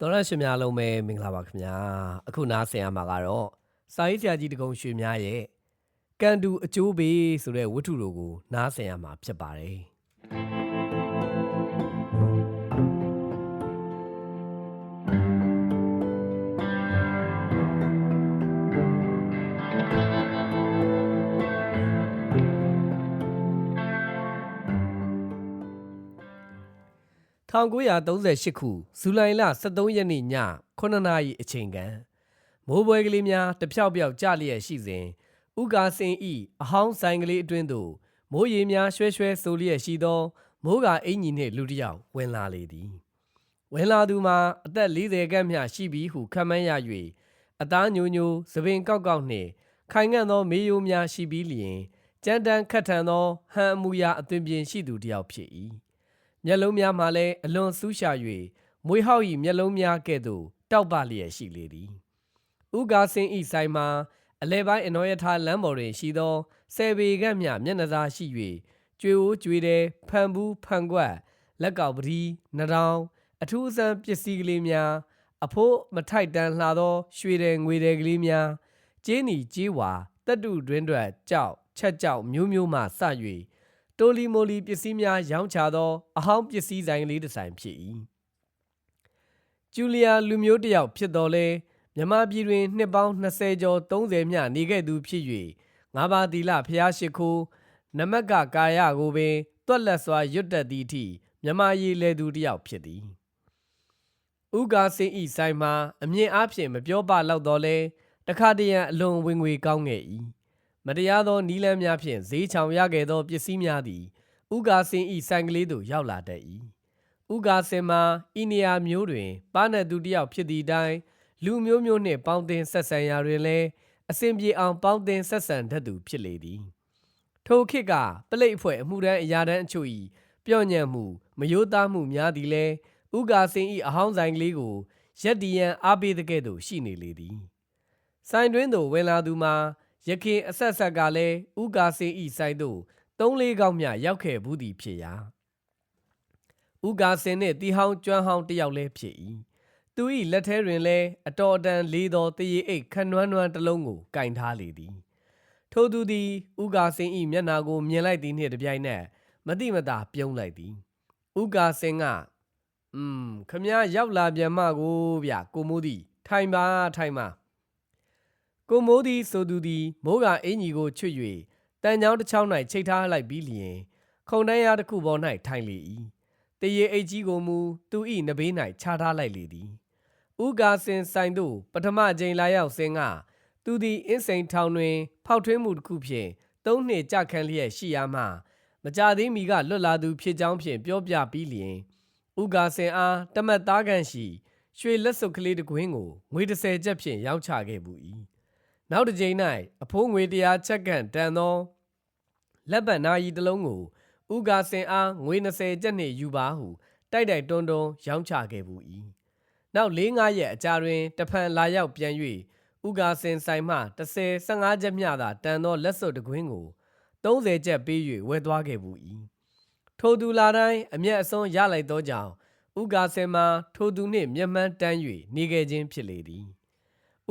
တော်ရရှင်များလုံးပဲမင်္ဂလာပါခင်ဗျာအခုနားဆင်ရမှာကတော့စာရေးဆရာကြီးတကုံရွှေများရဲ့ကန်တူအကျိုးပေးဆိုတဲ့ဝတ္ထုတို့ကိုနားဆင်ရမှာဖြစ်ပါတယ် 1938ခုဇူလိုင်လ23ရက်နေ့ည9နာရီအချိန်ကမိုးပွဲကလေးများတဖြောက်ဖြောက်ကြလျက်ရှိစဉ်ဥကာစင်ဤအဟောင်းဆိုင်ကလေးအတွင်းသို့မိုးရေများရွှဲရွှဲဆိုလျက်ရှိသော မိုးကအင်ကြီးနှင့်လူတစ်ယောက်ဝင်လာလေသည်ဝင်လာသူမှာအသက်40ခန့်မျှရှိပြီဟုခန့်မှန်းရ၍အသားညိုညိုသပင်ကောက်ကောက်နှင့်ခိုင်ငံ့သောမေးရိုးများရှိပြီးလျင်ကြမ်းတမ်းခတ်ထန်သောဟန်အမူအရာအသွင်ပြင်ရှိသူတစ်ယောက်ဖြစ်၏ မျက်လုံးများမှလည်းအလွန်ဆူးရှာ၍မွေဟောက်၏မျက်လုံးများကဲ့သို့တောက်ပလျက်ရှိလေသည်ဥကာစင်ဤဆိုင်မှာအလဲပိုင်းအနော်ရထားလမ်းပေါ်တွင်ရှိသောဆယ်ပေခန့်မျှမျက်နှာစာရှိ၍ကျွေအိုးကျွေတဲ့ဖန်ဘူးဖန်ကွက်လက်ကောက်ပတိနှထောင်အထူးအဆန်းပစ္စည်းကလေးများအဖိုးမထိုက်တန်လှသော ရွှေတယ်ငွေတယ်ကလေးများကျင်းနီကြေးဝါတက်တုတွင်းတွက်ကြောက်ချက်ကြောက်မျိုးမျိုးမှစ၍ တိုလီမိုလီပစ္စည်းများရောင်းချသော အဟောင်းပစ္စည်းဆိုင်ကလေးတစ်ဆိုင်ဖြစ်၏ကျူလီယာလူမျိုးတစ်ယောက်ဖြစ်တော်လဲမြန်မာပြည်တွင်နှစ်ပေါင်း20ကျော်30မျှနေခဲ့သူဖြစ်၍ငါးပါးသီလဖျားရှိခိုးနမက်ကကာယကိုပင်တွက်လက်စွာရွတ်တက်သည့်အထိမြန်မာရည်လေသူတစ်ယောက်ဖြစ်သည်ဥကာစင်ဤဆိုင်မှာအမြင်အားဖြင့်မပြောပလောက်တော့လဲတခါတရံအလွန်ဝင်ငွေကောင်းခဲ့၏ မတရားသောနီးလန်းများဖြင့်ဈေးချောင်ရခဲ့သောပစ္စည်းများသည်ဥကာစင်ဤဆိုင်ကလေးသို့ရောက်လာတတ်၏ဥကာစင်မှာဤနေရာမျိုးတွင်ပါနတ်သူတစ်ယောက်ဖြစ်သည့်အတိုင်းလူမျိုးမျိုးနှင့်ပေါင်းသင်းဆက်ဆံရာတွင်လည်းအစဉ်ပြေအောင်ပေါင်းသင်းဆက်ဆံတတ်သူဖြစ်လေသည်ထိုခေတ်ကပလိတ်အဖွဲ့အမှုရန်အရာတန်းအချို့၏ပြော့ညံ့မှုမယိုးသားမှုများသည်လည်းဥကာစင်ဤအဟောင်းဆိုင်ကလေးကိုရက်တီရန်အားပေးတဲ့ကဲ့သို့ရှိနေလေသည်ဆိုင်တွင်သို့ဝင်လာသူမှာ ရခင်အဆက်ဆက်ကလည်းဥကာစင်ဤဆိုင်သို့သုံးလေးကောက်မျှရောက်ခဲ့ဘူးသည်ဖြစ်ရာဥကာစင်နှင့်တီဟောင်းကျွမ်းဟောင်းတစ်ယောက်လည်းဖြစ်၏သူ၏လက်ထဲတွင်လည်းအတော်အတန်လေးသောတရေအိတ်ခနွမ်းနွမ်းတစ်လုံးကိုကင်ထားလေသည် ထိုသူသည်ဥကာစင်၏မျက်နာကိုမြင်လိုက်သည်နှင့်တပြိုင်နက်မတိမတာပြုံးလိုက်သည်ဥကာစင်ကအွန်းခမည်းရောက်လာပြန်မှကိုဗျကိုမိုးသည်ထိုင်ပါထိုင်ပါ ကိုမိုးသည်ဆိုသူသည်မိုးကအင်ကြီးကိုချွတ်၍တန်ချောင်းတစ်ချောင်း၌ချိတ်ထားလိုက်ပြီးလျင် ခုံတန်းရတစ်ခုပေါ်၌ထိုင်လေ၏တရေအိတ်ကြီးကိုမူသူ၏နဘေး၌ချထားလိုက်လေသည်ဥကာစင်ဆိုင်သို့ပထမကြိမ်လာရောက်စဉ်ကသူသည်အင်းစိန်ထောင်တွင် ဖောက်ထွင်းမှုတစ်ခုဖြင့်သုံးနှစ်ကြာခန့်လျက်ရှိရာမှမကြသေးမီကလွတ်လာသူဖြစ်ကြောင်းဖြင့်ပြောပြပြီးလျင်ဥကာစင်အားတမတ်သားကန်ရှိရွှေလက်စွပ်ကလေးတစ်ကွင်းကိုငွေ30ကျပ်ဖြင့်ရောင်းချခဲ့ပူ၏ နောက်တစ်ကြိမ်၌အဖိုးငွေတရားချက်ကန်တန်သောလက်ပတ်နာရီတစ်လုံးကိုဥကာစင်အားငွေ20ကျပ်နှင့်ယူပါဟုတိုက်တိုက်တွန်းတွန်းရောင်းချခဲ့ပူ၏နောက်၄၅ရက်အကြာတွင်တဖန်လာရောက်ပြန်၍ဥကာစင်ဆိုင်မှ30 15ချက်မျှသာတန်သောလက်စွပ်တစ်ကွင်းကို30ချက်ပေး၍ဝယ်သွားခဲ့ပူ၏ထိုသူလာတိုင်းအမျက်အစွန်းရလိုက်သောကြောင့်ဥကာစင်မှာထိုသူနှင့်မျက်မှန်းတမ်း၍နေခဲ့ခြင်းဖြစ်လေသည်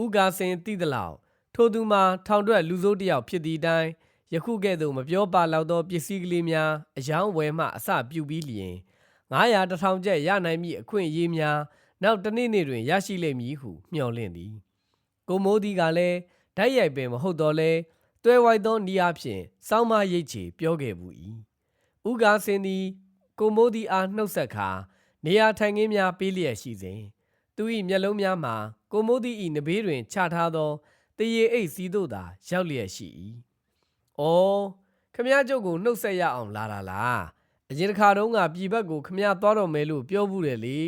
ဥကာစင်သိသလောက် ထိုသူမှာထောင်တွက်လူစိုးတစ်ယောက်ဖြစ်သည့်အတိုင်းယခုကဲ့သို့မပြောပါလောက်သောပစ္စည်းကလေးများအယောင်းဝယ်မှအစပြုပြီးလျင်900တထောင်ကျပ်ရနိုင်မည့်အခွင့်အရေးများနောက်တစ်နေ့နေ့တွင်ရရှိလိမ့်မည်ဟုမျှော်လင့်သည်ကိုမိုးဒီကလည်းဓာတ်ရိုက်ပင်မဟုတ်တော့လဲတွဲဝိုက်သောနီးအားဖြင့်စောင်းမရိတ်ချေပြောခဲ့ဘူး၏ဥကာစင်သည်ကိုမိုးဒီအားနှုတ်ဆက်ခါနေရာထိုင်ခင်းများပေးလျက်ရှိစဉ်သူ၏မျက်လုံးများမှာကိုမိုးဒီ၏နဘေးတွင်ချထားသော တရေအိတ်စီးတို့သာရောက်လျက်ရှိ၏။အော်ခမည်းကျုပ်ကိုနှုတ်ဆက်ရအောင်လာတာလား။အရင်တစ်ခါတုန်းကပြည်ဘက်ကိုခမည်းသွားတော့မယ်လို့ပြောဘူးတယ်လေ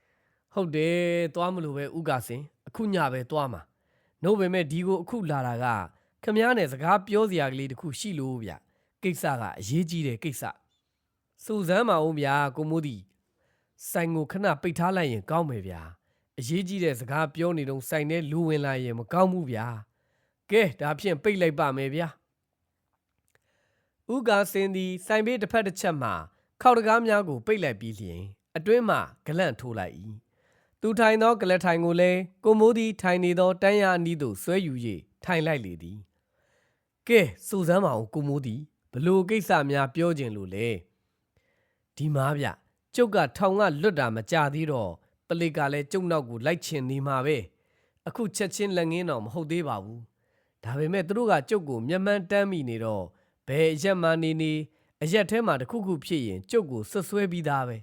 ။ဟုတ်တယ်သွားမလို့ပဲဥကစင်အခုညပဲသွားမှာ။နှုတ်ပေမဲ့ဒီကိုအခုလာတာကခမည်းနဲ့စကားပြောစရာကလေးတခုရှိလို့ဗျ။ကိစ္စကအရေးကြီးတဲ့ကိစ္စ။စူဇမ်းမအောင်ဗျာကိုမိုးဒီဆိုင်ကိုခဏပိတ်ထားလိုက်ရင်ကောင်းမယ်ဗျာ။ အရေးကြီးတဲ့စကားပြောနေတော့ဆိုင်ထဲလူဝင်လာရင်မကောင်းဘူးဗျာကဲဒါဖြင့်ပိတ်လိုက်ပါမယ်ဗျာဥကာစင်သည်ဆိုင်ဘေးတစ်ဖက်တစ်ချက်မှခောက်တကားများကိုပိတ်လိုက်ပြီးလျင်အတွင်းမှဂလန့်ထိုးလိုက်၏သူထိုင်သော ကလထိုင်ကိုလည်းကိုမိုးသည်ထိုင်နေသောတန်းရအနီးသို့ဆွဲယူ၍ထိုင်လိုက်လေသည်ကဲစူစမ်းပါအောင်ကိုမိုးသည်ဘလို့ကိစ္စများပြောခြင်းလို့လေဒီမားဗျကျုပ်ကထောင်ကလွတ်တာမကြသေးတော့ ပလိကလည်းကျုပ်နောက်ကိုလိုက်ချင်နေမှာပဲအခုချက်ချင်းလက်ငင်းတော့မဟုတ်သေးပါဘူးဒါပေမဲ့သူတို့ကကျုပ်ကိုမျက်မှန်းတမ်းမိနေတော့ဘယ်အရက်မှနေနေအရက်ထဲမှာတစ်ခုခုဖြစ်ရင်ကျုပ်ကိုဆွတ်ဆွဲပြီးသားပဲ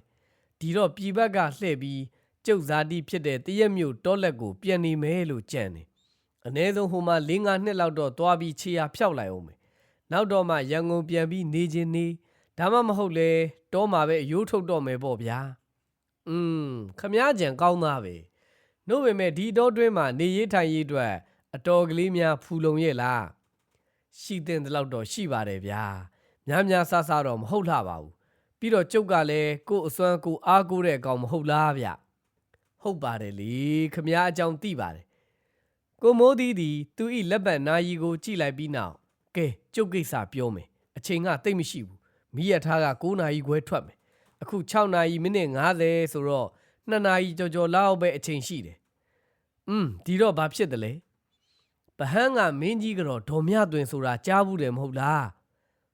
ဒီတော့ပြည်ဘက်ကလှည့်ပြီးကျုပ်ဇာတိဖြစ်တဲ့တရက်မြို့တောလက်ကိုပြန်နေမယ်လို့ကြံတယ်။အ ਨੇ ဆုံးဟိုမှာ၄၅နှစ်လောက်တော့သွားပြီးခြေရာဖျောက်လိုက်အောင်မယ်။နောက်တော့မှရန်ကုန်ပြန်ပြီးနေချင်းနေဒါမှမဟုတ်လေတောမှာပဲအယိုးထုတ်တော့မယ်ပေါ့ဗျာ။ อืมခမားကြံကောင်းသားပဲ။နို့ပေမဲ့ဒီတော့တွင်းမှာနေရေးထိုင်ရေးအတွက်အတော်ကလေးများဖူလုံရဲ့လား။ရှိတဲ့တလောက်တော့ရှိပါတယ်ဗျာ။များများဆဆတော့မဟုတ်လှပါဘူး။ပြီးတော့ကျုပ်ကလည်းကို့အစွမ်းကိုအားကိုးတဲ့အကောင်မဟုတ်လားဗျ။ ဟုတ်ပါတယ်လေခမ ्या အကြောင်းသိပါတယ်ကိုမိုးသည်သည်သူ၏လက်ပတ်နာယီကိုကြည့်လိုက်ပြီးနောက်ကဲကျုပ်ကိစ္စပြောမယ်အချိန်ကတိတ်မရှိဘူးမိရထားက9နာရီခွဲထွက်မယ် အခု6နာရီမိနစ်50ဆိုတော့2နာရီကြော်ကြော်လောက်ပဲအချိန်ရှိတယ်อืมဒီတော့ဘာဖြစ်တယ်လဲဗဟန်းကမင်းကြီးကတော့ဒေါ်မြသွင်ဆိုတာကြားဘူးတယ်မဟုတ်လား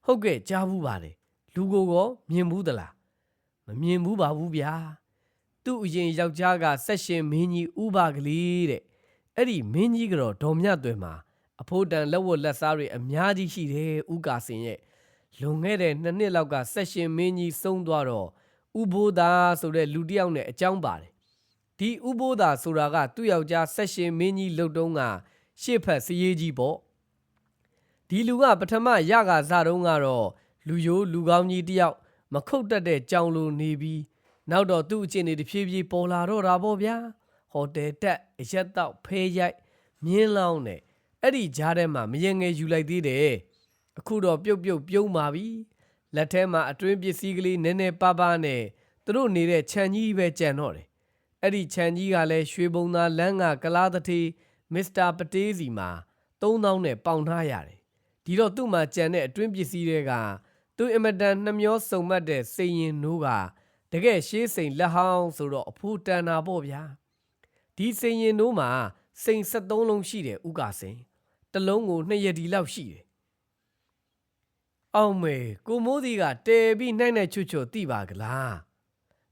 ဟုတ်ကဲ့ကြားဘူးပါတယ်လူကိုကောမြင်ဘူးသလားမမြင်ဘူးပါဘူးဗျာသူ့အရင်ယောက်ျားကဆက်ရှင်မင်းကြီးဥပကလေးတဲ့အဲ့ဒီမင်းကြီးကတော့ဒေါ်မြတ်သွဲမှာအဖိုးတန်လက်ဝတ်လက်စားတွေအများကြီးရှိတယ်ဥကာစင်ရဲ့လွန်ခဲ့တဲ့နှစ်နှစ်လောက်ကဆက်ရှင်မင်းကြီးဆုံးသွားတော့ ဥဘိုးသာဆိုတဲ့လူတစ်ယောက်နဲ့အကြောင်းပါတယ်ဒီဥဘိုးသာဆိုတာကသူ့ယောက်ျားဆက်ရှင်မင်းကြီးလှုပ်တုံးကရှေ့ဖက်စည်ရေးကြီးပေါ့ဒီလူကပထမရကစားတုံးကတော့လူယိုးလူကောင်းကြီးတစ်ယောက်မခုတ်တတ်တဲ့ကြောင်လိုနေပြီးနောက်တော့သူ့အချင်းတွေတဖြည်းဖြည်းပေါ်လာတော့တာပေါ့ဗျာဟိုတယ်တက်အရက်တော့ဖဲရိုက်မြင်းလောင်းနဲ့အဲ့ဒီကြားထဲမှာမယငယ်ယူလိုက်သေးတယ်အခုတော့ပြုတ်ပြုတ်ပြုံးပါပြီ လက်ထဲမှာအတွင်းပစ္စည်းကလေးနည်းနည်းပါးပါးနဲ့သူတို့နေတဲ့ခြံကြီးပဲကြံတော့တယ်အဲ့ဒီခြံကြီးကလည်းရွှေဘုံသာလမ်းကကလားတထေးမစ္စတာပတေးစီမှာ3000နဲ့ပေါင်ထားရတယ်ဒီတော့သူ့မှာကြံတဲ့အတွင်းပစ္စည်းတွေကသူအင်မတန်နှမျောစုံမတ်တဲ့စိန်ရင်နိုးကတကယ်ရှေးစိန်လက်ဟောင်းဆိုတော့အဖိုးတန်တာပေါ့ဗျာဒီစိန်ရင်တို့မှာစိန်73လုံးရှိတယ်ဥက္ကာစိန်တစ်လုံးကို2ရက်ဒီလောက်ရှိတယ် အောင်မေကိုမိုးဒီကတဲပြီးနှိုက်နှိုက်ချွတ်ချွတ်တိပါကလား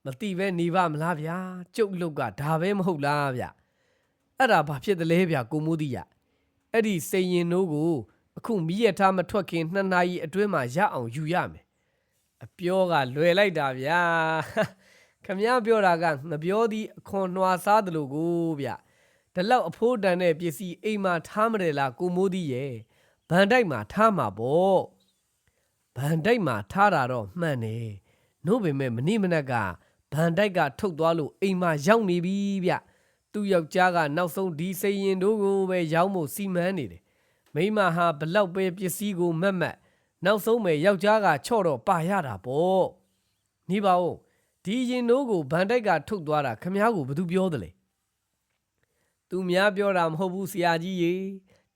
မတိပဲနေပါမလားဗျာကျုပ်လုတ်ကဒါပဲမဟုတ်လားဗျအဲ့ဒါဘာဖြစ်တယ်လဲဗျာကိုမိုးဒီရအဲ့ဒီစိန်ရင်တို့ကိုအခုမိရထားမထွက်ခင်2နာရီအတွင်းမှာရအောင်ယူရမယ်အပြောကလွယ်လိုက်တာဗျာခမ ्या ပြောတာကငပြောသည်အခွန်နှွာစားတယ်လို့ကိုဗျဒီလောက်အဖိုးတန်တဲ့ပစ္စည်းအိမ်မှာထားမတယ်လားကိုမိုးသည်ရဲ့ဗန်တိုက်မှာထားမှာပေါ့ ဗန်တိုက်မှာထားတာတော့မှန်တယ်နို့ပေမဲ့မနေ့မနက်ကဗန်တိုက်ကထုတ်သွားလို့အိမ်မှာရောက်နေပြီဗျသူ့ယောက်ျားကနောက်ဆုံးဒီစိန်ရင်တို့ကိုပဲရောင်းဖို့စီမံနေတယ်မိန်းမဟာဘလောက်ပဲပစ္စည်းကိုမက်မက်နောက်ဆုံးပဲယောက်ျားကချော့တော့ပါရတာပေါ့နေပါဦးဒီရင်တို့ကိုဗန်တိုက်ကထုတ်သွားတာခမ ्या ကိုဘယ်သူပြောသလဲသူများပြောတာမဟုတ်ဘူးဆရာကြီးရေ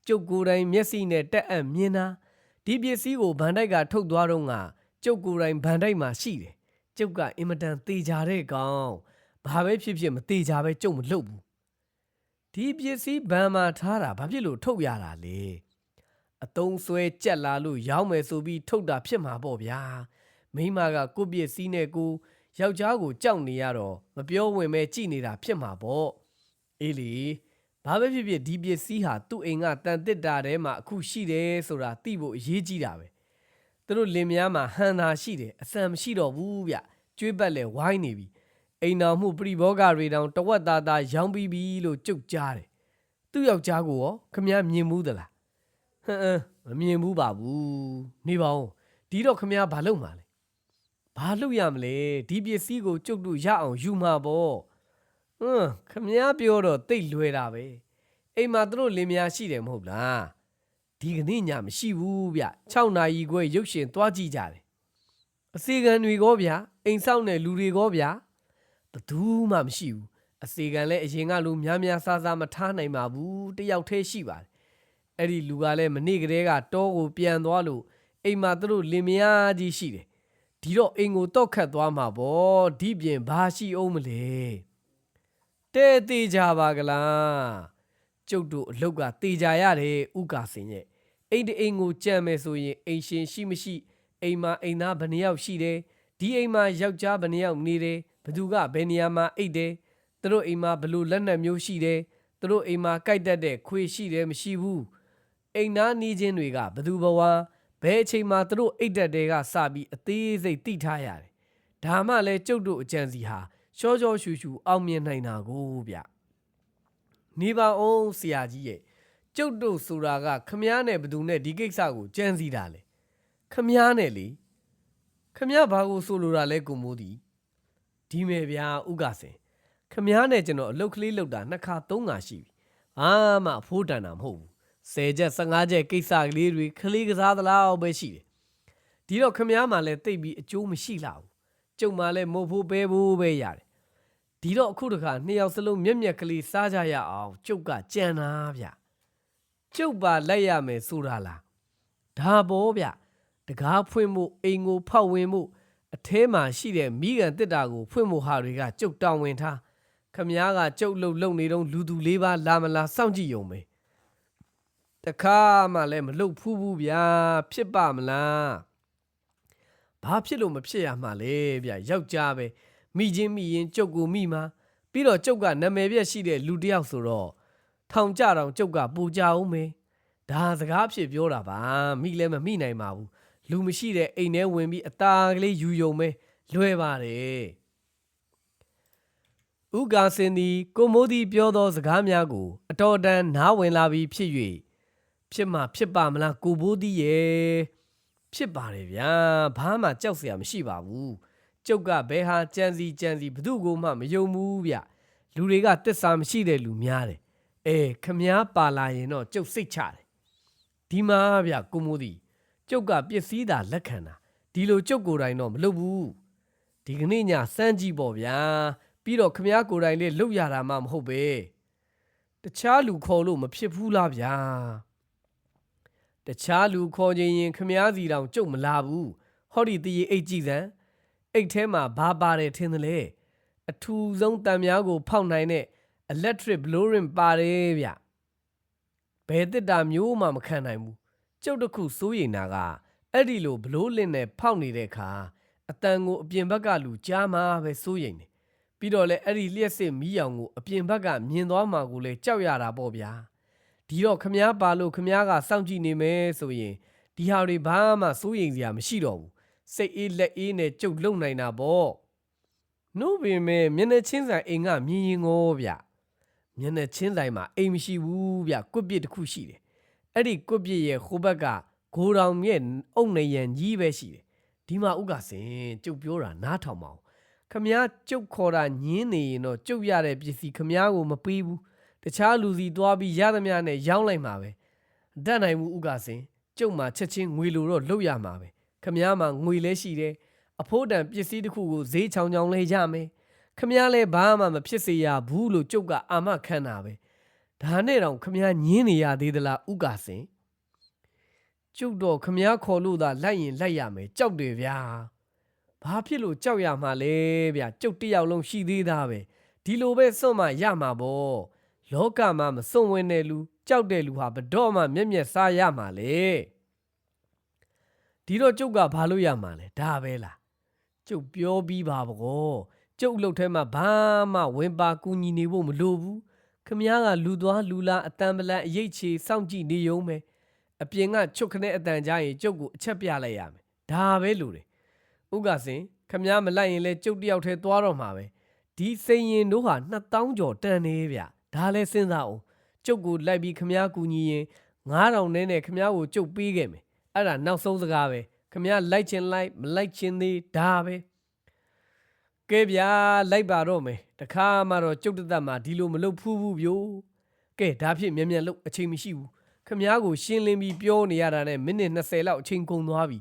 ကျုပ်ကိုယ်တိုင်မျက်စိနဲ့တက်အံ့မြင်တာ ဒီပစ္စည်းကိုဗန်တိုက်ကထုတ်သွားတော့ကကျုပ်ကိုယ်တိုင်ဗန်တိုက်မှာရှိတယ်ကျုပ်ကအင်မတန်တေချာတဲ့ကောင်ဘာပဲဖြစ်ဖြစ်မတေချာပဲကျုပ်မလုပ်ဘူးဒီပစ္စည်းဗန်မှာထားတာဘာဖြစ်လို့ထုတ်ရတာလဲအတုံးဆွဲကြက်လာလို့ရောင်းမယ်ဆိုပြီးထုတ်တာဖြစ်မှာပေါ့ဗျာမိန်းမကကိုယ့်ပြည့်စည်းနဲ့ကိုယောက်ျားကိုကြောက်နေရတော့မပြောဝင်ပဲကြည်နေတာဖြစ်မှာပေါ့အေးလေ ဘာပဲဖြစ်ဖြစ်ဒီပစ္စည်းဟာသူ့အိမ်ကတန်တစ်တာထဲမှာအခုရှိတယ်ဆိုတာသိဖို့အရေးကြီးတာပဲသူတို့လင်မယားမှာဟန်သာရှိတယ်အဆန်မရှိတော့ဘူးဗျကျွေးပတ်လဲဝိုင်းနေပြီအိမ်တော်မှုပရိဘောဂတွေတောင်တဝက်သားသားရောင်းပြီးပြီလို့ကြုတ်ကြားတယ်သူ့ယောက်ျားကိုရောခမည်းမြင်မှုသလားဟမ်အင်းမမြင်ဘူးပါဘူးနေပါဦးဒီတော့ခမ ्या ဘာလုပ်မှာလဲဘာလုပ်ရမလဲဒီပစ္စည်းကိုကျုပ်တို့ရအောင်ယူမှာပေါ့ ဟွန်းခမ ्या ပြောတော့တိတ်လွယ်တာပဲအိမ်မှာသူတို့လင်မယားရှိတယ်မဟုတ်လားဒီကနေ့ညမရှိဘူးဗျ6နာရီခွဲရုပ်ရှင်သွားကြည့်ကြတယ်အစီကံတွေကောဗျအိမ်ဆောက်တဲ့လူတွေကောဗျဘယ်သူမှမရှိဘူးအစီကံလည်းအရင်ကလူများများစားစားမထားနိုင်ပါဘူးတယောက်တည်းရှိပါတယ်အဲ့ဒီလူကလည်းမနေ့ကတည်းကတောကိုပြန်သွားလို့အိမ်မှာသူတို့လင်မယားကြီးရှိတယ်ဒီတော့အိမ်ကိုတော့ခတ်သွားမှာပေါ့ဒီပြင်ဘာရှိအောင်မလဲ တဲသေးကြပါကလားကျုပ်တို့အလုတ်ကတေကြရတယ်ဥကာစင်ရဲ့အိမ်တအိမ်ကိုကြံမယ်ဆိုရင်အိမ်ရှင်ရှိမရှိအိမ်မှာအိမ်သားဘယ်နှယောက်ရှိတယ်ဒီအိမ်မှာယောက်ျားဘယ်နှယောက်နေတယ်ဘသူကဘယ်နေရာမှာအိတ်တယ်သူတို့အိမ်မှာဘယ်လို့လက်နက်မျိုးရှိတယ်သူတို့အိမ်မှာကြိုက်တတ်တဲ့ခွေရှိတယ်မရှိဘူးအိမ်သားနီးချင်းတွေကဘသူဘဝဘယ်အချိန်မှာသူတို့အိတ်တက်တဲ့ကစပြီးအသေးစိတ်သိထားရတယ်ဒါမှလည်းကျုပ်တို့အကြံစီဟာ ရှောရှောရှူရှူအောင်မြင်နိုင်တာကိုဗျနေပါအောင်ဆရာကြီးရဲ့ကျုပ်တို့ဆိုတာကခမားနဲ့ဘသူနဲ့ဒီကိစ္စကိုကြံစီတာလေခမားနဲ့လေခမားဘာကိုဆိုလိုတာလဲကိုမိုးဒီဒီမဲ့ဗျာဥက္ကစင်ခမားနဲ့ကျွန်တော်အလုတ်ကလေးလောက်တာနှစ်ခါသုံးခါရှိပြီအာမအဖိုးတန်တာမဟုတ်ဘူးဆယ်ချက်15ချက်ကိစ္စကလေးတွေကလေးကစားသလားပဲရှိတယ်ဒီတော့ခမားမှလည်းတိတ်ပြီးအကျိုးမရှိလာဘူးကျုံမှလည်းမဟုတ်ဖို့ပဲဖို့ပဲရတယ် ဒီတော့အခုတခါနှစ်ယောက်စလုံးမျက်မျက်ကလေးစားကြရအောင်ကျုပ်ကကြံတာဗျကျုပ်ပါလိုက်ရမယ်ဆိုတာလားဒါပေါ်ဗျတကားဖွင့်မှုအိမ်ကိုဖောက်ဝင်မှုအထဲမှာရှိတဲ့မိကန်တစ်တာကိုဖွင့်မှုဟာတွေကကျုပ်တောင်းဝင်ထားခမားကကျုပ်လှုပ်လှုပ်နေတော့လူသူလေးပါလာမလားစောင့်ကြည့်ရုံပဲတခါမှလည်းမလှုပ်ဖူးဘူးဗျာဖြစ်ပါမလားဘာဖြစ်လို့မဖြစ်ရမှာလဲဗျယောက်ျားပဲ မိချင်းမိရင်ကျုပ်ကိုမိမှာပြီးတော့ကျုပ်ကနာမည်ပြက်ရှိတဲ့လူတစ်ယောက်ဆိုတော့ထောင်ကြတော့ကျုပ်ကပူကြအောင်မယ်ဒါစကားဖြစ်ပြောတာပါမိလည်းမမိနိုင်ပါဘူးလူမရှိတဲ့အိမ်ထဲဝင်ပြီးအตาကလေးယူယုံမဲလွယ်ပါတယ်ဥကာစင်သည်ကိုမိုးသည်ပြောသောစကားများကို အတော်တန်နားဝင်လာပြီးဖြစ်၍ဖြစ်မှဖြစ်ပါမလားကိုဘိုးသည်ရဲ့ဖြစ်ပါတယ်ဗျာဘာမှကြောက်စရာမရှိပါဘူး ကျုပ်ကဘဲဟာကြံစီကြံစီဘသူ့ကိုမှမယုံဘူးဗျလူတွေကတစ္ဆာမရှိတဲ့လူများတယ်အဲခမားပါလာရင်တော့ကျုပ်စိတ်ချတယ်ဒီမှာဗျကိုမိုးသည်ကျုပ်ကပစ္စည်းသာလက်ခံတာဒီလိုကျုပ်ကိုယ်တိုင်တော့မလုပ်ဘူးဒီကနေ့ညစမ်းကြည့်ပေါ့ဗျာပြီးတော့ခမားကိုယ်တိုင်လေးလုပ်ရတာမှမဟုတ်ပဲတခြားလူခေါ်လို့မဖြစ်ဘူးလားဗျာတခြားလူခေါ်ခြင်းရင်ခမားစီတောင်ကျုပ်မလာဘူးဟောဒီတရေအိတ်ကြည့်စမ်း အိတ်ထဲမှာဘာပါတယ်ထင်တယ်လေအထူဆုံးတံများကို ဖောက်နိုင်တဲ့ electric blowing ပါတယ်ဗျဘယ်တစ်တာမျိုးမှမခံနိုင်ဘူးကျုပ်တစ်ခုစိုးရိမ်တာကအဲ့ဒီလိုဘလို့လင့်နဲ့ဖောက်နေတဲ့အခါအတန်ကိုအပြင်ဘက်ကလူကြားမှာပဲစိုးရိမ်တယ်ပြီးတော့လဲအဲ့ဒီလျှက်စစ်မီးရောင်ကိုအပြင်ဘက်ကမြင်သွားမှာကိုလဲကြောက်ရတာပေါ့ဗျာဒီတော့ခမားပါလို့ခမားကစောင့်ကြည့်နေမယ်ဆိုရင်ဒီဟာတွေဘာမှစိုးရိမ်စရာမရှိတော့ဘူး စိတ်အေးလက်အေးနဲ့ကြုတ်လုံနိုင်တာပေါ့နို့ပင်မဲ့မျက်နှာချင်းဆိုင်အိမ်ကမြင်ရင်ငေါဗျမျက်နှာချင်းဆိုင်မှာအိမ်မရှိဘူးဗျကွတ်ပြစ်တစ်ခုရှိတယ်အဲ့ဒီကွတ်ပြစ်ရဲ့ခိုးဘက်ကဂိုတောင်ရဲ့အုတ်နေရန်ကြီးပဲရှိတယ်ဒီမှာဥက္ကစင်ကျုပ်ပြောတာနားထောင်ပါအောင်ခမားကျုပ်ခေါ်တာညင်းနေရင်တော့ကျုပ်ရတဲ့ပစ္စည်းခမားကိုမပေးဘူးတခြားလူစီသွားပြီးရသမျှနဲ့ရောင်းလိုက်မှာပဲတတ်နိုင်မှုဥက္ကစင်ကျုပ်မှာချက်ချင်းငွေလိုတော့လုတ်ရမှာပဲ ခမားမှာငွေလဲရှိတယ်အဖိုးတန်ပစ္စည်းတစ်ခုကိုဈေးချောင်ချောင်လဲရမယ်ခမားလဲဘာမှမဖြစ်စေရဘူးလို့ကျုပ်ကအာမခံတာပဲဒါနဲ့တောင်ခမားညင်းနေရသေးသလားဥက္ကစင်ကျုပ်တော့ခမားခေါ်လို့သာလိုက်ရင်လိုက်ရမယ်ကြောက်တယ်ဗျာဘာဖြစ်လို့ကြောက်ရမှာလဲဗျာကျုပ်တယောက်လုံးရှိသေးသားပဲဒီလိုပဲစွန့်မှရမှာပေါ့လောကမှာမစွန့်ဝင်တဲ့လူကြောက်တဲ့လူဟာဘတော့မှမျက်မျက်စားရမှာလေ ဒီတော့ကျုပ်ကဘာလို့ရမှာလဲဒါပဲလားကျုပ်ပြောပြီးပါဗောကျုပ်အလုပ်ထဲမှာဘာမှဝင်ပါကူညီနေဖို့မလိုဘူးခမည်းကလူသွားလူလာအတန်ပလန်အရေးချေစောင့်ကြည့်နေရုံပဲအပြင်ကချွတ်ခနဲ့အတန်ကြားရင်ကျုပ်ကိုအချက်ပြလိုက်ရမယ်ဒါပဲလို့တယ်ဥက္ကစင်ခမည်းမလိုက်ရင်လဲကျုပ်တယောက်တည်းသွားတော့မှာပဲဒီစိန်ရင်တို့ဟာ2000ကျော်တန်နေဗျဒါလဲစဉ်းစားအောင်ကျုပ်ကိုလိုက်ပြီးခမည်းကူညီရင်9000နဲ့နဲ့ခမည်းကိုကျုပ်ပေးခဲ့မယ် အဲ့ဒါနောက်ဆုံးစကားပဲခမည်းလိုက်ချင်လိုက်မလိုက်ချင်သေးဒါပဲကဲဗျာလိုက်ပါတော့မယ်တခါမှတော့ကျုပ်တသက်မှာဒီလိုမလုပ်ဖူးဘူးဗျို့ကဲဒါဖြစ်မြန်မြန်လုပ်အချိန်မရှိဘူးခမည်းကိုရှင်းလင်းပြီးပြောနေရတာနဲ့မိနစ်20လောက်အချိန်ကုန်သွားပြီ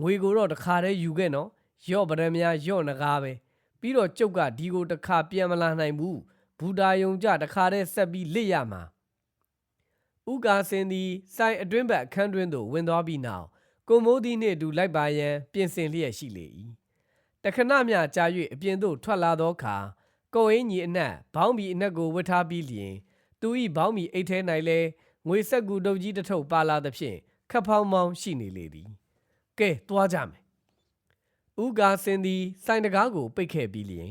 ငွေကိုတော့တခါတည်းယူခဲ့နော်ရော့ဗရမများရော့နဂါပဲပြီးတော့ကျုပ်ကဒီကိုတခါပြန်မလာနိုင်ဘူးဘူတာယုံကြတခါတည်းဆက်ပြီးလစ်ရမှာ ဥကာစင်သည်စိုင်အတွင်းဘက်အခန်းတွင်းသို့ဝင်သွားပြီးနောက်ကိုမိုးသည်နှင့်အတူလိုက်ပါရန်ပြင်ဆင်လျက်ရှိလေ၏တခဏမျှကြာ၍အပြင်သို့ထွက်လာသောအခါကိုအင်းကြီးအနက်ဘောင်းဘီအနက်ကိုဝတ်ထားပြီးလျင် သူ၏ဘောင်းဘီအိတ်ထဲ၌လဲငွေဆက်ကူတုပ်ကြီးတစ်ထုပ်ပါလာသဖြင့်ခပ်ဖောင်းမောင်းရှိနေလေသည်ကဲသွားကြမယ်ဥကာစင်သည်စိုင်တကားကိုပိတ်ခဲ့ပြီးလျင်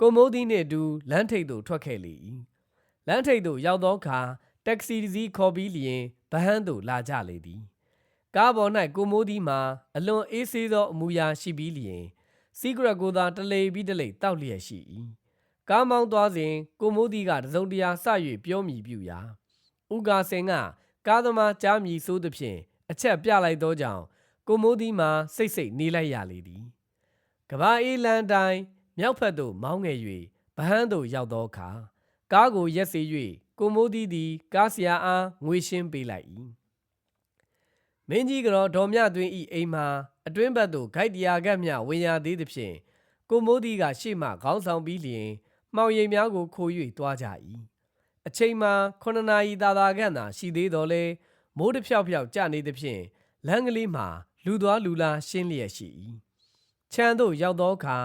ကိုမိုးသည်နှင့်အတူလမ်းထိပ်သို့ထွက်ခဲ့လေ၏လမ်းထိပ်သို့ရောက်သောအခါ တက္ကစီတစ်စီးခေါ်ပြီးလျင်ဗဟန်းသို့လာကြလေသည်ကားပေါ်၌ကိုမိုးသည်မှာအလွန်အေးဆေးသောအမူအရာရှိပြီးလျင်စီဂရက်ကိုသာတလေပြီးတလေတောက်လျက်ရှိ၏ကားမောင်းသွားစဉ်ကိုမိုးသည်ကတစုံတရာစ၍ပြောမိပြူရာဥကာစင်ကကားသမားကြားမြည်ဆိုးသဖြင့်အချက်ပြလိုက်သောကြောင့်ကိုမိုးသည်မှာစိတ်စိတ်နေလိုက်ရလေသည်ကဘာအေးလန်တိုင်းမြောက်ဖက်သို့မောင်းငယ်၍ဗဟန်းသို့ရောက်သောအခါကားကိုရက်စေ၍ ကိုမိုးသည်သည် ကားဆရာအားငွေရှင်းပေးလိုက်၏မင်းကြီးကတော့ဒေါ်မြသွင်းဤအိမ်မှာအတွင်းဘက်သို့ဂိုက်တရားကက်မြဝင်ရသေးသဖြင့်ကိုမိုးသည်ကရှေ့မှခေါင်းဆောင်ပြီးလျင်မှောင်ရိပ်များကိုခိုး၍သွားကြ၏အချိန်မှာ9နာရီသာသာခန့်သာရှိသေးတော်လဲမိုးတစ်ဖြောက်ဖြောက်ကျနေသဖြင့်လမ်းကလေးမှာလူသွားလူလာရှင်းလျက်ရှိ၏ချမ်းသို့ရောက်သောအခါ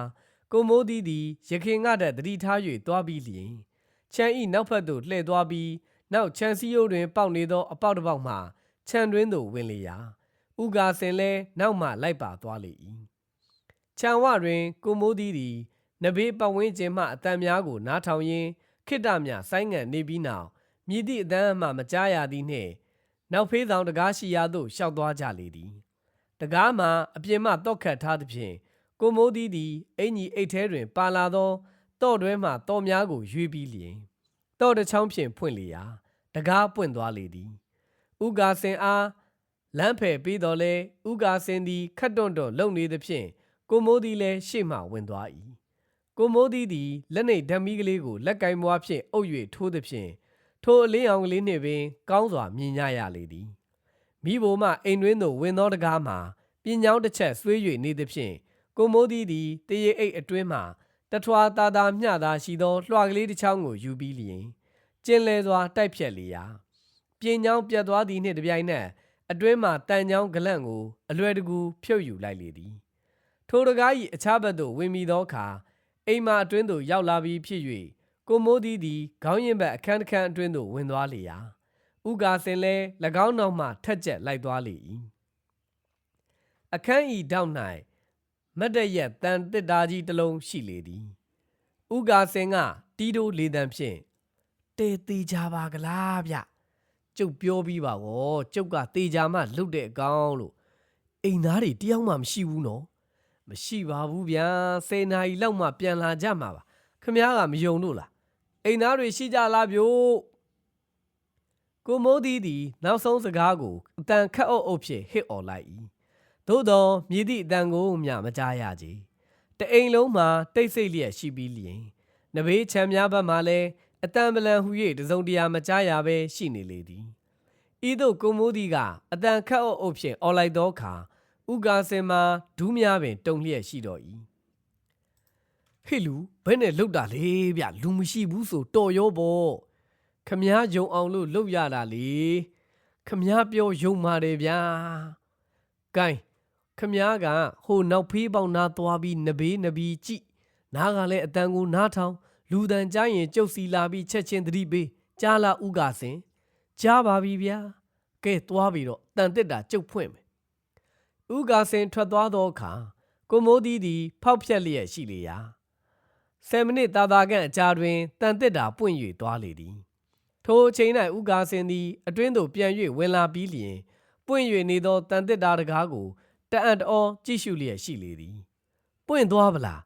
ကိုမိုးသည်သည်ရခင်ကတည်းတတိထား၍သွားပြီးလျင် ချမ်းဤနောက်ဖက်သို့လှည့်သွားပြီးနောက်ချမ်းစည်းရိုးတွင်ပေါက်နေသောအပေါက်တစ်ပေါက်မှချမ်းတွင်းသို့ဝင်လေရာဥကာစင်လဲနောက်မှလိုက်ပါသွားလေ၏ချံဝတွင်ကိုမိုးသည်သည်နဘေးပတ်ဝန်းကျင်မှအတန်များကိုနားထောင်ရင်းခိတ္တမြဆိုင်းငံ့နေပြီးနောက်မြည်သည့်အတန်းမှမကြားရသည်နှင့်နောက်ဖေးဆောင်တကားရှိရာသို့ရှောက်သွားကြလေသည်တကားမှာအပြင်မှတော့ခတ်ထားသဖြင့်ကိုမိုးသည်သည်အင်ကြီးအိတ်ထဲတွင်ပါလာသော တော့တွဲမှတော်များကိုရွေးပြီးလျင်တော့တစ်ချောင်းဖြင့်ဖွင့်လေရာတကားပွင့်သွားလေသည်ဥကာစင်အားလမ်းဖယ်ပြီးတော့လဲဥကာစင်သည်ခတ်တွန့်တွန့်လုံနေသဖြင့်ကိုမိုးသည်လည်းရှေ့မှဝင်သွား၏ကိုမိုးသည်သည်လက်နှိပ်ဓာမီကလေးကိုလက်ကင်မွားဖြင့်အုပ်၍ထိုးသဖြင့်ထိုအလင်းအောင်ကလေးနှင့်ပင် ကောင်းစွာမြင်ရရလေသည်မိဘမှအိမ်တွင်းသို့ဝင်သောတကားမှာပြင်းချောင်းတစ်ချက်ဆွေး၍နေသဖြင့်ကိုမိုးသည်သည်တရေအိတ်အတွင်းမှ တထွာတာတာမျှသာရှိသောလွှာကလေးတစ်ချောင်းကိုယူပြီးလျင်ကျင်လဲစွာတိုက်ဖြတ်လေရာပြင်းချောင်းပြတ်သွားသည်နှင့်တပြိုင်နက်အတွင်းမှတန်ချောင်းဂလန့်ကိုအလွယ်တကူဖြုတ်ယူလိုက်လေသည်ထိုတကား၏အခြားဘက်သို့ဝင်မိသောအခါအိမ်မအတွင်းသို့ရောက်လာပြီးဖြစ်၍ကိုမိုးသည်သည်ခေါင်းရင်ဘက်အခန်းတစ်ခန်းအတွင်းသို့ဝင်သွားလေရာဥကာစင်လဲ၎င်းနောက်မှထက်ကျက်လိုက်သွားလေ၏အခန်းဤတောက်၌ မတ်တရက်တန်တစ်တာကြီးတစ်လုံးရှိလေသည်ဥကာစင်ကတီးတိုးလေတံဖြင့်တေသေးကြပါကလားဗျကျုပ်ပြောပြီးပါကောကျုပ်ကတေချာမှလုတ်တဲ့အကောင်လို့အိမ်သားတွေတယောက်မှမရှိဘူးနော်မရှိပါဘူးဗျာ၁၀နာရီလောက်မှပြန်လာကြမှာပါခမားကမယုံလို့လားအိမ်သားတွေရှိကြလားဗျို့ကိုမိုးသည်သည်နောက်ဆုံးစကားကိုအတန်ခက်အုပ်အုပ်ဖြင့်ဟစ်អော်လိုက်၏ သို့သောမြည်သည့်အတန်ကိုမျှမကြားရကြတအိမ်လုံးမှာတိတ်ဆိတ်လျက်ရှိပြီးလျင်နဘေးချမ်းများဘက်မှလည်းအတန်ပလန်ဟူ၍တစုံတရာမကြားရဘဲရှိနေလေသည်ဤသို့ကိုမိုးသည်ကအတန်ခတ်အုပ်အုပ်ဖြင့်អော်လိုက်သောအခါဥကာစင်မှာဒူးများပင်တုံလျက်ရှိတော့၏ဟေ့လူဘယ်နဲ့လှုပ်တာလေဗျလူမရှိဘူးဆိုတော်ရောပေါ့ခမားယုံအောင်လို့လှုပ်ရတာလေခမားပြောယုံပါတယ်ဗျာဂိုင်း ခမားကဟိုနောက်ဖေးပေါက်နာသွားပြီးနဘေးနဘီကြည့်နားကလည်းအတန်ကိုနားထောင်လူတန်ကြားရင်ကျုပ်စီလာပြီးချက်ချင်းသတိပေးကြားလာဥကာစင်ကြားပါပြီဗျာကဲသွားပြီးတော့တန်တက်တာကျုပ်ဖွင့်မယ်ဥကာစင်ထွက်သွားသောအခါကိုမိုးသည်သည်ဖောက်ဖြက်လျက်ရှိလေရာ10မိနစ်သာသာခန့်အကြာတွင်တန်တက်တာပွင့်၍သွားလေသည်ထိုအချိန်၌ဥကာစင်သည်အတွင်းသို့ပြန်၍ဝင်လာပြီးလျင်ပွင့်၍နေသောတန်တက်တာတကားကို တအံ့တော်ကြည့်ရှုလျက်ရှိလေသည်ပွင့်သွားပလား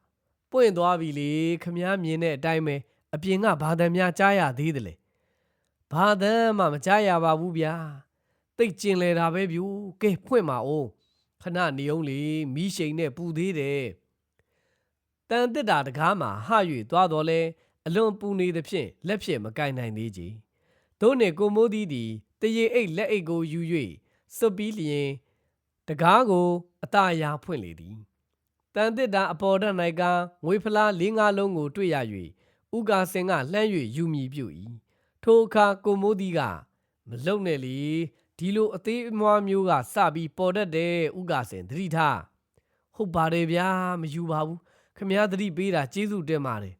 ပွင့်သွားပြီလေခမားမြင်တဲ့အတိုင်းပဲအပြင်ကဘာသာများကြားရသေးတယ်လေဘာသာမှမကြားရပါဘူးဗျာတိတ်ကျင်လေတာပဲဗျူကဲဖွင့်ပါဦးခဏနေအောင်လေမီးရှိန်နဲ့ပူသေးတယ်တန်တစ်တာတကားမှာဟ၍သွားတော်လဲအလွန်ပူနေသဖြင့်လက်ဖြင့်မကင်နိုင်သေးကြသို့နှင့်ကိုမိုးသည်သည်တရေအိတ်လက်အိတ်ကိုယူ၍စွပ်ပြီးလျင် တကားကိုအตาရာဖွင့်လေသည်တန်တစ်တာအပေါ်ဓာတ်၌ကငွေဖလား၄၅လုံးကိုတွေ့ရ၍ဥကာစင်ကလှမ်း၍ယူမည်ပြု၏ထိုအခါကိုမိုးသည်ကမလုံနဲ့လေဒီလိုအသေးအမွားမျိုးကစပြီးပေါ်တတ်တယ်ဥကာစင်သတိထားဟုတ်ပါတယ်ဗျာမယူပါဘူးခမည်းသတိပေးတာကျေးဇူးတင်ပါတယ်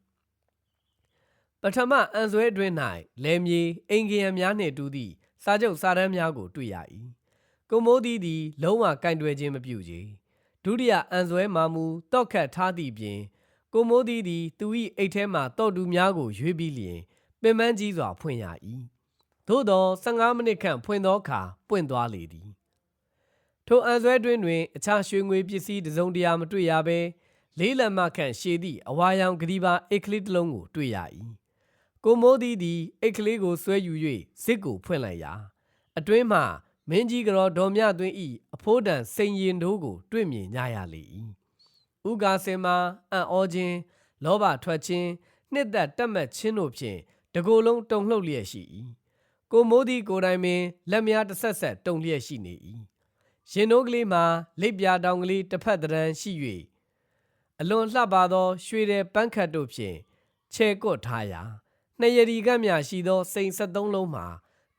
ပထမအန်ဆွဲအတွင်း၌လယ်မြေအင်ဂီယံများနှင့်တူသည့်စာချုပ်စာတမ်းများကိုတွေ့ရ၏ ကွန်မိုဒီသည် လုံးဝကင်တွယ်ခြင်းမပြုချေဒုတိယအန်ဆွဲမှာမူတော့ခတ်ထားသည့်ပြင်ကွန်မိုဒီသည်သူ၏အိတ်ထဲမှတော့တူများကိုရွေးပြီးလျင်ပင်ပန်းကြီးစွာဖွင့်ရ၏သို့သော15မိနစ်ခန့်ဖွင့်သောအခါပွင့်သွားလေသည်ထိုအန်ဆွဲတွင်တွင် အခြားရွှေငွေပစ္စည်းတစ်စုံတရာမတွေ့ရဘဲလေးလက်မခန့်ရှည်သည့်အဝါရောင်ဂဒီပါအိတ်ကလေးတစ်လုံးကိုတွေ့ရ၏ကိုမိုးသည်သည်အိတ်ကလေးကိုဆွဲယူ၍စစ်ကိုဖွင့်လိုက်ရာအတွင်းမှ မင်းကြီးကတော်ဒေါ်မြသွင်းဤအဖိုးတန်စိန်ရင်တို့ကို တွေ့မြင်ကြရလေ၏ဥကာစင်မှာအံ့ဩခြင်းလောဘထွက်ခြင်းနှစ်သက်တက်မှတ်ခြင်းတို့ဖြင့်တကိုယ်လုံးတုန်လှုပ်လျက်ရှိ၏ကိုမိုးသည်ကိုယ်တိုင်ပင်လက်များတစ်ဆက်ဆက်တုန်လျက်ရှိနေ၏ရင်တို့ကလေးမှာလိပ်ပြာတောင်ကလေးတစ်ဖက်တရံရှိ၍အလွန်လှပသောရွှေတဲ့ပန်းခတ်တို့ဖြင့်ခြေကွတ်ထားရာနှစ်ရည်ကပ်မြရှိသောစိန်ဆက်သုံးလုံးမှာ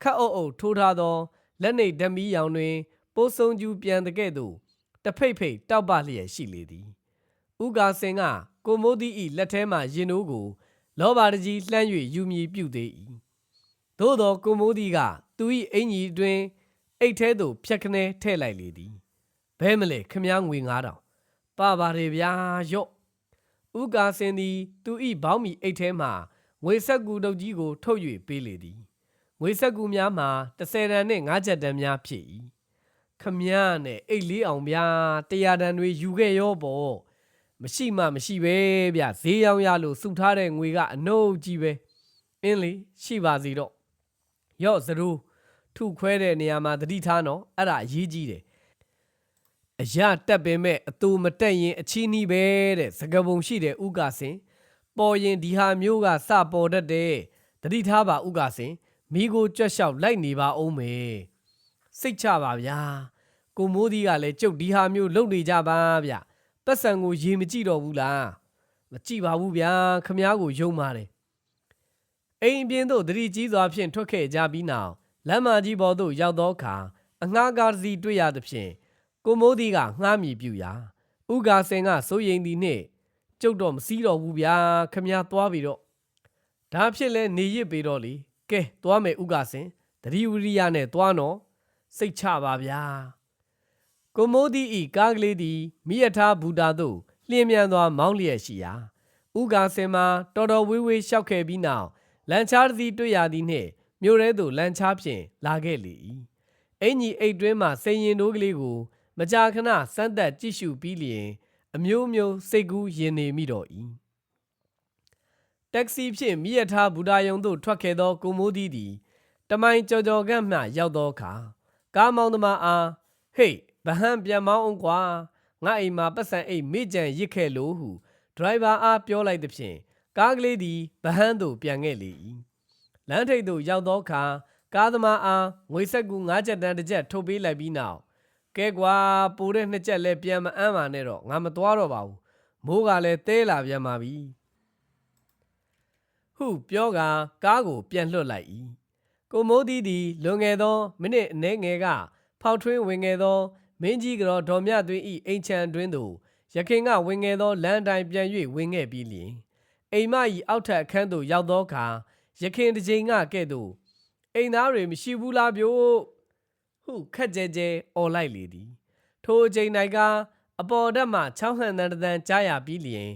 ခတ်အုပ်အုပ်ထိုးထားသော လက်နေဓမီရောင်တွင် ပိုးဆုံကျူပြန်တဲ့ကဲ့သို့တဖိတ်ဖိတ်တောက်ပလျက်ရှိလေသည်ဥကာစင်ကကိုမိုးသီးဤလက်ထဲမှရင်တို့ကို လောဘတကြီးလှမ်း၍ယူမည်ပြုသေး၏သို့သောကိုမိုးသီးကသူ၏အင်ကြီးတွင်အိတ်ထဲသို့ဖြက်ခနဲထည့်လိုက်လေသည်ဘဲမလဲခမားငွေ9000ပါပါရေဗျာရော့ဥကာစင်သည် သူ၏ဘောင်းမီအိတ်ထဲမှငွေဆက်ကူတုပ်ကြီးကိုထုတ်၍ပေးလေသည် ငွေဆက်ကူများမှာ30တန်နှင့်5ချက်တန်များဖြစ်၏ခမည်းနဲ့အိတ်လေးအောင်ဗျာ100တန်တွေယူခဲ့ရောပေါ့မရှိမှမရှိပဲဗျဈေးရောင်းရလို့စုထားတဲ့ငွေကအနှုတ်ကြီးပဲအင်းလေရှိပါစီတော့ရော့စရူးထုခွဲတဲ့နေရာမှာတတိထားနော်အဲ့ဒါအရေးကြီးတယ်အရာတက်ပင်မဲ့အတူမတက်ရင်အချီးနှီးပဲတဲ့စကပုံရှိတဲ့ဥကစင် ပေါ်ရင်ဒီဟာမျိုးကစပေါ်တတ်တယ်တတိထားပါဥကစင် မိကိုကြွက်လျှောက်လိုက်နေပါအောင်မယ်စိတ်ချပါဗျာကိုမိုးဒီကလည်းကျုပ်ဒီဟာမျိုးလုပ်နေကြပါဗျပတ်စံကိုရေမကြည့်တော့ဘူးလားမကြည့်ပါဘူးဗျာခမားကိုယုံပါတယ်အိမ်အပြင်သို့တတိကြီးစွာဖြင့်ထွက်ခဲ့ကြပြီးနောက်လမ်းမကြီးပေါ်သို့ရောက်သောအခါအငှားကားတစ်စီးတွေ့ရသဖြင့်ကိုမိုးဒီကငှားမြည်ပြူရာဥကာစင်ကစိုးရိမ်သည်နှင့်ကျုပ်တော့မစည်းတော့ဘူးဗျာခမည်းသွားပြီတော့ဒါဖြစ်လဲနေရစ်ပေတော့လေ ကဲသွားမယ်ဥကာစင်တတိဝရိယနဲ့သွားနော်စိတ်ချပါဗျာကိုမိုးဒီဤကားကလေးသည်မိယထာဘူတာသို့လျင်မြန်စွာမောင်းလျက်ရှိရာဥကာစင်မှာတော်တော်ဝေးဝေးလျှောက်ခဲ့ပြီးနောက်လန်ချားတစ်စီးတွေ့ရသည်နှင့်မြို့ထဲသို့လန်ချားဖြင့်လာခဲ့လေ၏အင်ကြီးအိတ်တွင်းမှစိန်ရင်တို့ကလေးကို မကြာခဏစမ်းသက်ကြည့်ရှုပြီးလျင် အမျိုးမျိုးစိတ်ကူးရင်နေမိတော့၏ တက္ကစီဖြင့်မိရထားဘူတာယုံသို့ထွက်ခဲ့သောကိုမိုးဒီသည်တမိုင်ကြော်ကြော်ကန့်မှရောက်သောအခါကားမောင်းသမားအားဟေးဗဟန်ပြန်မောင်းအောင်ကွာငါအိမ်မှာပတ်စံအိတ်မိကြံရစ်ခဲ့လို့ဟုဒရိုင်ဘာအားပြောလိုက်သည်ဖြင့်ကားကလေးသည်ဗဟန်သို့ပြန်ခဲ့လေ၏လမ်းထိပ်သို့ရောက်သောအခါကားသမားအားငွေဆက်ကူ9ချက်တန်းတစ်ချက်ထုတ်ပေးလိုက်ပြီးနောက်ကဲကွာပိုတဲ့နှစ်ချက်လဲပြန်မအမ်းပါနဲ့တော့ငါမသွားတော့ပါဘူးမိုးကလည်းတဲလာပြန်ပါပြီ ဟုပြောကာကားကိုပြန်လွှတ်လိုက်၏ကိုမိုးသည်သည်လွန်ခဲ့သောမိနစ်အနည်းငယ်ကဖောက်ထွင်းဝင်ခဲ့သောမင်းကြီးကတော်ဒေါ်မြသွင်း၏အိမ်ချံတွင်သို့ရခင်ကဝင်ခဲ့သောလမ်းတိုင်းပြန်၍ဝင်ခဲ့ပြီးလျှင်အိမ်မ၏အောက်ထပ်အခန်းသို့ရောက်သောအခါရခင်တစ်ချိန်ကကဲ့သို့အိမ်သားတွေမရှိဘူးလားပြို့ဟုခက်ကြဲကြဲអော်လိုက်လေသည်ထိုအချိန်၌ကအပေါ်တက်မှချောင်းဟန်တန်တန်ကြားရပြီးလျင်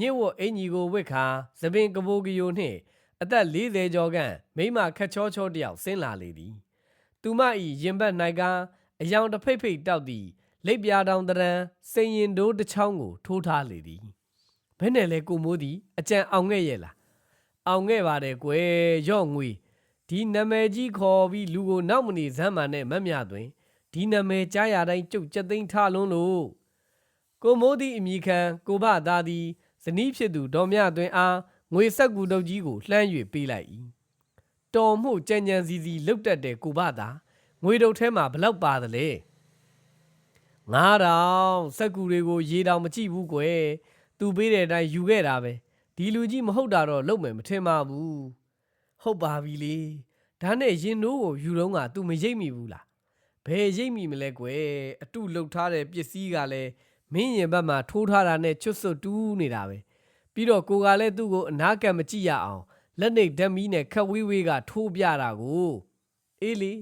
ညစ်ဝတ်အင်ကြီးကိုဝစ်ခါသပင်ကပိုးကယိုနှင့် အသက်40ကျော်ခန့်မိမခက်ချောချောတယောက်ဆင်းလာလေသည်သူမ၏ရင်ဘတ်၌ကအယောင်တစ်ဖိတ်ဖိတ်တောက်သည့်လိပ်ပြာတောင်တရံစိန်ရင်တိုးတစ်ချောင်းကိုထိုးထားလေသည်ဘယ်နဲ့လဲကိုမိုးသည်အကြံအောင်ခဲ့ရဲ့လားအောင်ခဲ့ပါတယ်ကွယ်ရော့ငွေဒီနာမည်ကြီးခေါ်ပြီးလူကိုနောက်မနေဇမ်းမာနဲ့မတ်မြသွင်းဒီနာမည်ကြားရတိုင်းကြုတ်ကြက်သိမ်းထလုံးလို့ကိုမိုးသည်အမိခံကိုဘသားသည် ဇနီးဖြစ်သူဒေါ်မြသွင်းအားငွေဆက်ကူတုပ်ကြီးကိုလှမ်း၍ပေးလိုက်၏တော်မှုကြံကြံစီစီလုတ်တက်တဲ့ကိုဘသားငွေတုပ်ထဲမှာဘလောက်ပါသလဲ9000စက်ကူတွေကိုရေတောင်မကြည့်ဘူးကွယ်သူပေးတဲ့အတိုင်းယူခဲ့တာပဲဒီလူကြီးမဟုတ်တာတော့လုံမယ်မထင်ပါဘူးဟုတ်ပါပြီလေဒါနဲ့ရင်နိုးကိုယူတော့က तू မရိပ်မိဘူးလားဘယ်ရိပ်မိမလဲကွယ်အတုလုတ်ထားတဲ့ပစ္စည်းကလည်း မင်းရင်ဘက်မှာထိုးထားတာနဲ့ချွတ်ဆွတ်တူးနေတာပဲပြီးတော့ကိုကလည်းသူ့ကိုအနာကံမကြည့်ရအောင်လက်နေဓာတ်မီနဲ့ခက်ဝေးဝေးကထိုးပြတာကိုအေးလေ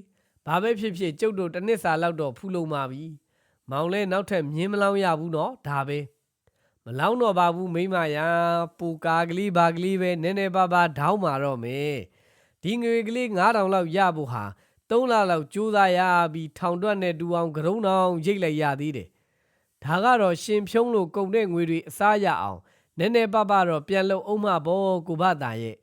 ဘာပဲဖြစ်ဖြစ်ကျုပ်တို့တစ်နှစ်စာလောက်တော့ဖူးလုံပါပြီမောင်လဲနောက်ထပ်မြင်းမလောင်းရဘူးနော်ဒါပဲမလောင်းတော့ပါဘူးမိမယာပူကာကလေးဘာကလေးပဲနည်းနည်းပါးပါးထောင်းမာတော့မယ်ဒီငွေကလေး9000လောက်ရဖို့ဟာ3လလောက်ကြိုးစားရပြီးထောင်တွက်နဲ့တူအောင်ကရုံတောင်ရိတ်လိုက်ရသေးတယ် ဒါကတော့ရှင်ဖြုံးလို့ကုန်တဲ့ငွေတွေအစားရအောင်နည်းနည်းပါးပါးတော့ပြန်လုံအောင်မဘောကိုဘတာရဲ့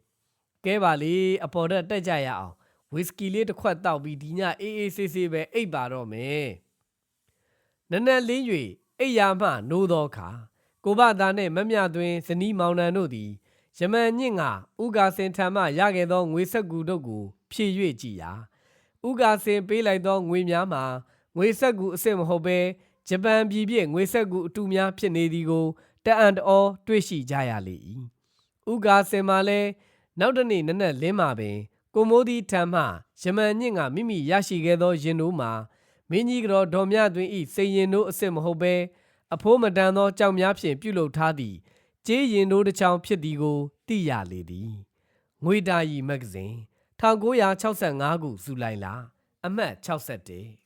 ကဲပါလေအပေါ်တက်တက်ကြရအောင်ဝီစကီလေးတစ်ခွက်တောက်ပြီးဒီညအေးအေးဆေးဆေးပဲအိပ်ပါတော့မယ်နက်နက်လင်း၍အိပ်ရာမှနိုးသောအခါကိုဘသားနှင့်မမြသွင်းဇနီးမောင်နှံတို့သည်ယမန်ညင့်ကဥကာစင်ထံမှရခဲ့သောငွေဆက်ကူတို့ကိုဖြည့်၍ကြည်ရာဥကာစင်ပေးလိုက်သောငွေများမှာငွေဆက်ကူအစ်စ်မဟုတ်ဘဲ ဂျပန်ပြည်ပြည့်ငွေဆက်ကူအတူများဖြစ်နေသည်ကိုတအံ့တော်တွေ့ရှိကြရလေ၏ဥကာစင်မှာလည်းနောက်တစ်နေ့နက်နက်လင်းမှာပင်ကိုမိုးဒီထံမှယမန်ညင့်ကမိမိရရှိခဲ့သောရင်တို့မှာမင်းကြီးကတော်ဒေါ်မြတွင်ဤစိန်ရင်တို့အစ်စ်မဟုတ်ဘဲအဖိုးမတန်သောကြောင်များဖြင့်ပြုလုပ်ထားသည့်ကျေးရင်တို့တစ်ချောင်းဖြစ်သည်ကိုသိရလေသည်ငွေတာရီမဂ္ဂဇင်း1965ခုဇူလိုင်လအမှတ်61